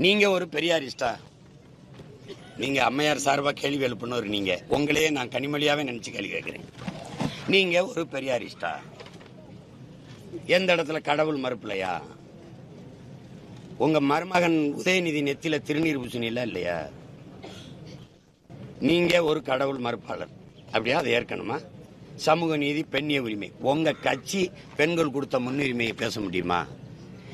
நீங்க ஒரு பெரியாரிஸ்டா? நீங்க அம்மையார் சார்பாக கேள்வி எழுப்பினவர் நீங்க. உங்களையே நான் கனிமொழியாவே நினைச்சு கேள்வி கேட்கிறேன். நீங்க ஒரு பெரியாரிஸ்டா? எந்த இடத்துல கடவுள் மறுப்பில்லையா? உங்க மருமகன் உதயநிதி நெத்தில திருநீர் பூசணில இல்லையா? நீங்க ஒரு கடவுள் மறுப்பாளர். அப்படியா? அதை ஏற்கனமா சமூக நீதி பெண்ணிய உரிமை. உங்க கட்சி பெண்கள் கொடுத்த முன்னுரிமையை பேச முடியுமா?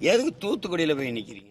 எதுக்கு தூத்துக்குடியில் போய் நிற்கிறீங்க